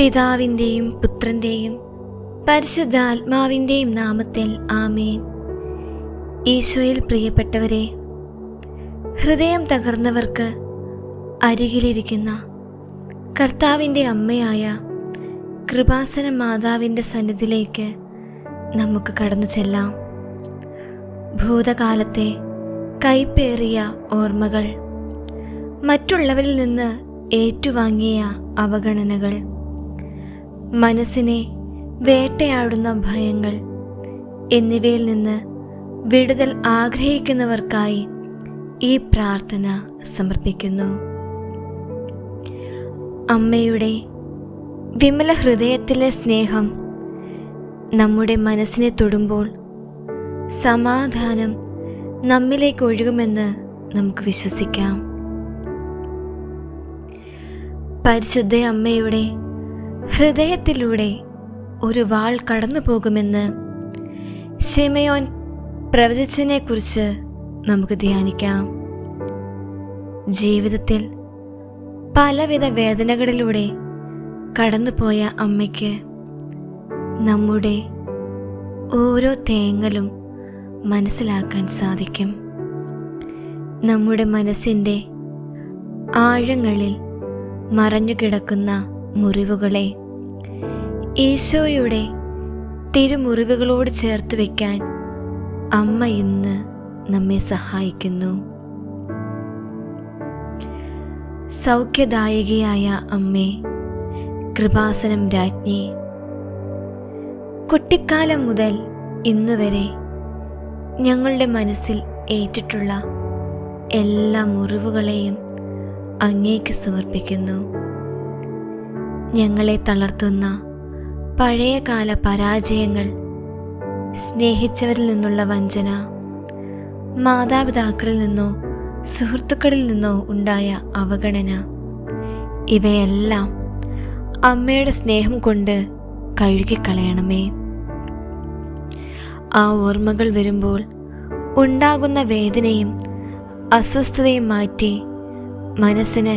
പിതാവിന്റെയും പുത്രന്റെയും പരിശുദ്ധാത്മാവിന്റെയും നാമത്തിൽ ആമേൻ. ഈശോയിൽ പ്രിയപ്പെട്ടവരെ ഹൃദയം തകർന്നവർക്ക് അരികിലിരിക്കുന്ന കർത്താവിന്റെ അമ്മയായ കൃപാസന മാതാവിന്റെ സന്നിധിയിലേക്ക് നമുക്ക് കടന്നു ചെല്ലാം. ഭൂതകാലത്തെ കൈപ്പേറിയ ഓർമ്മകൾ മറ്റുള്ളവരിൽ നിന്ന് ഏറ്റുവാങ്ങിയ അവഗണനകൾ മനസ്സിനെ വേട്ടയാടുന്ന ഭയങ്ങൾ എന്നിവയിൽ നിന്ന് വിടുതൽ ആഗ്രഹിക്കുന്നവർക്കായി ഈ പ്രാർത്ഥന സമർപ്പിക്കുന്നു. അമ്മയുടെ വിമല ഹൃദയത്തിലെ സ്നേഹം നമ്മുടെ മനസ്സിനെ തൊടുമ്പോൾ സമാധാനം നമ്മിലേക്ക് ഒഴുകുമെന്ന് നമുക്ക് വിശ്വസിക്കാം. പരിശുദ്ധ അമ്മയുടെ ഹൃദയത്തിലൂടെ ഒരു വാൾ കടന്നു പോകുമെന്ന് ഷെമയോൻ പ്രവചിച്ചതിനെക്കുറിച്ച് നമുക്ക് ധ്യാനിക്കാം. ജീവിതത്തിൽ പലവിധ വേദനകളിലൂടെ കടന്നുപോയ അമ്മയ്ക്ക് നമ്മുടെ ഓരോ തേങ്ങലും മനസ്സിലാക്കാൻ സാധിക്കും. നമ്മുടെ മനസ്സിന്റെ ആഴങ്ങളിൽ മറഞ്ഞുകിടക്കുന്ന മുറിവുകളെ ഈശോയുടെ തിരുമുറിവുകളോട് ചേർത്ത് വയ്ക്കാൻ അമ്മ ഇന്ന് നമ്മെ സഹായിക്കുന്നു. സൗഖ്യദായികയായ അമ്മേ കൃപാസനം രാജ്ഞി കുട്ടിക്കാലം മുതൽ ഇന്നുവരെ ഞങ്ങളുടെ മനസ്സിൽ ഏറ്റിട്ടുള്ള എല്ലാ മുറിവുകളെയും അങ്ങേക്ക് സമർപ്പിക്കുന്നു. ഞങ്ങളെ തളർത്തുന്ന പഴയകാല പരാജയങ്ങൾ സ്നേഹിച്ചവരിൽ നിന്നുള്ള വഞ്ചന മാതാപിതാക്കളിൽ നിന്നോ സുഹൃത്തുക്കളിൽ നിന്നോ ഉണ്ടായ അവഗണന ഇവയെല്ലാം അമ്മയുടെ സ്നേഹം കൊണ്ട് കഴുകിക്കളയണമേ. ആ ഓർമ്മകൾ വരുമ്പോൾ ഉണ്ടാകുന്ന വേദനയും അസ്വസ്ഥതയും മാറ്റി മനസ്സിന്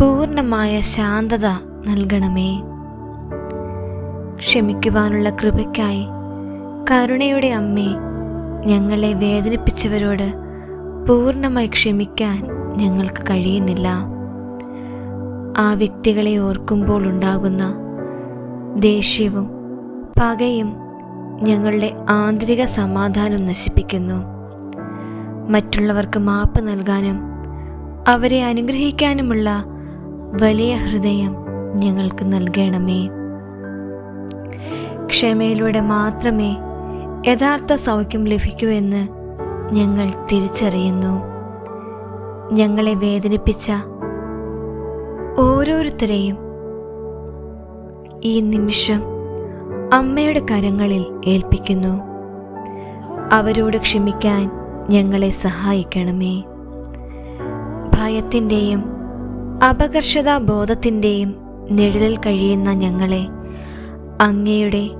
പൂർണമായ ശാന്തത നൽകണമേ. ക്ഷമിക്കുവാനുള്ള കൃപയ്ക്കായി. കരുണയുടെ അമ്മേ ഞങ്ങളെ വേദനിപ്പിച്ചവരോട് പൂർണമായി ക്ഷമിക്കാൻ ഞങ്ങൾക്ക് കഴിയുന്നില്ല. ആ വ്യക്തികളെ ഓർക്കുമ്പോൾ ഉണ്ടാകുന്ന ദേഷ്യവും പകയും ഞങ്ങളുടെ ആന്തരിക സമാധാനം നശിപ്പിക്കുന്നു. മറ്റുള്ളവർക്ക് മാപ്പ് നൽകാനും അവരെ അനുഗ്രഹിക്കാനുമുള്ള വലിയ ഹൃദയം ഞങ്ങൾക്ക് നൽകണമേ. ക്ഷമയിലൂടെ മാത്രമേ യഥാർത്ഥ സൗഖ്യം ലഭിക്കൂ എന്ന് ഞങ്ങൾ തിരിച്ചറിയുന്നു. ഞങ്ങളെ വേദനിപ്പിച്ച ഓരോരുത്തരെയും ഈ നിമിഷം അമ്മയുടെ കരങ്ങളിൽ ഏൽപ്പിക്കുന്നു. അവരോട് ക്ഷമിക്കാൻ ഞങ്ങളെ സഹായിക്കണമേ. ഭയത്തിന്റെയും അപകർഷതാ ബോധത്തിന്റെയും നിഴലിൽ കഴിയുന്ന ഞങ്ങളെ അങ്ങയുടെ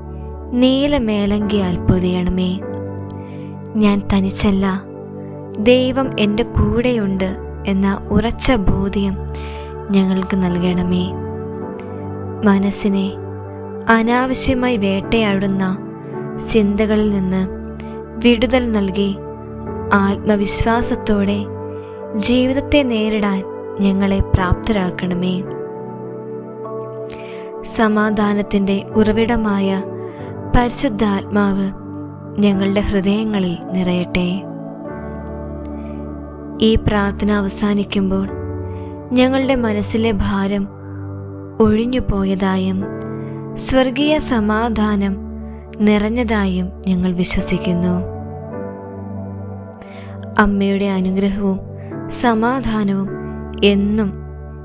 നീലമേലങ്കിയാൽ പൊതിയണമേ ഞാൻ തനിച്ചല്ല. ദൈവം എന്റെ കൂടെയുണ്ട് എന്ന ഉറച്ച ബോധ്യം ഞങ്ങൾക്ക് നൽകണമേ. മനസ്സിനെ അനാവശ്യമായി വേട്ടയാടുന്ന ചിന്തകളിൽ നിന്ന് വിടുതൽ നൽകി ആത്മവിശ്വാസത്തോടെ ജീവിതത്തെ നേരിടാൻ ഞങ്ങളെ പ്രാപ്തരാക്കണമേ. സമാധാനത്തിന്റെ ഉറവിടമായ പരിശുദ്ധാത്മാവ് ഞങ്ങളുടെ ഹൃദയങ്ങളിൽ നിറയട്ടെ. ഈ പ്രാർത്ഥന അവസാനിക്കുമ്പോൾ ഞങ്ങളുടെ മനസ്സിലെ ഭാരം ഒഴിഞ്ഞു പോയതായും സ്വർഗീയ സമാധാനം നിറഞ്ഞതായും ഞങ്ങൾ വിശ്വസിക്കുന്നു. അമ്മയുടെ അനുഗ്രഹവും സമാധാനവും എന്നും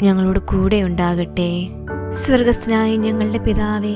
ഞങ്ങളോട് കൂടെ ഉണ്ടാകട്ടെ. സ്വർഗസ്നായ ഞങ്ങളുടെ പിതാവേ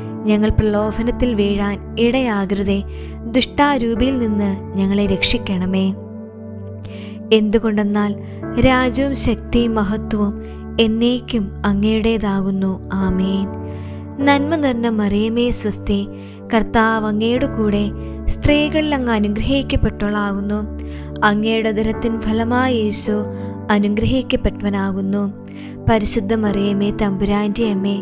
ഞങ്ങൾ പ്രലോഭനത്തിൽ വീഴാൻ ഇടയാകരുതേ. ദുഷ്ടാരൂപിയിൽ നിന്ന് ഞങ്ങളെ രക്ഷിക്കണമേ. എന്തുകൊണ്ടെന്നാൽ രാജ്യവും ശക്തിയും മഹത്വവും എന്നേക്കും അങ്ങയുടേതാകുന്നു. ആമേൻ. നന്മ നിറഞ്ഞ മറിയമേ സ്വസ്തി. കർത്താവ് അങ്ങയുടെ കൂടെ സ്ത്രീകളിൽ അങ്ങ് അനുഗ്രഹിക്കപ്പെട്ടവളാകുന്നു. അങ്ങയുടെ ദരത്തിൻ ഫലമായ യേശു അനുഗ്രഹിക്കപ്പെട്ടവനാകുന്നു. പരിശുദ്ധ മറിയമേ തമ്പുരാന്റെ അമ്മേ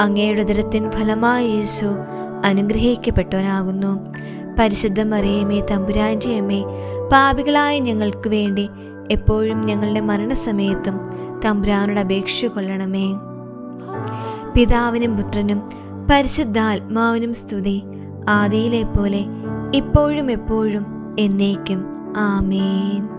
അങ്ങയുടെ ഉദരത്തിൻ ഫലമായി യേശു അനുഗ്രഹിക്കപ്പെട്ടവനാകുന്നു. പരിശുദ്ധ മറിയമേ തമ്പുരാന്റെ അമ്മേ പാപികളായ ഞങ്ങൾക്ക് വേണ്ടി എപ്പോഴും ഞങ്ങളുടെ മരണസമയത്തും തമ്പുരാനോട് അപേക്ഷ കൊള്ളണമേ. പിതാവിനും പുത്രനും പരിശുദ്ധാത്മാവിനും സ്തുതി ആദിയിലെ പോലെ ഇപ്പോഴും എപ്പോഴും എന്നേക്കും. ആമേൻ.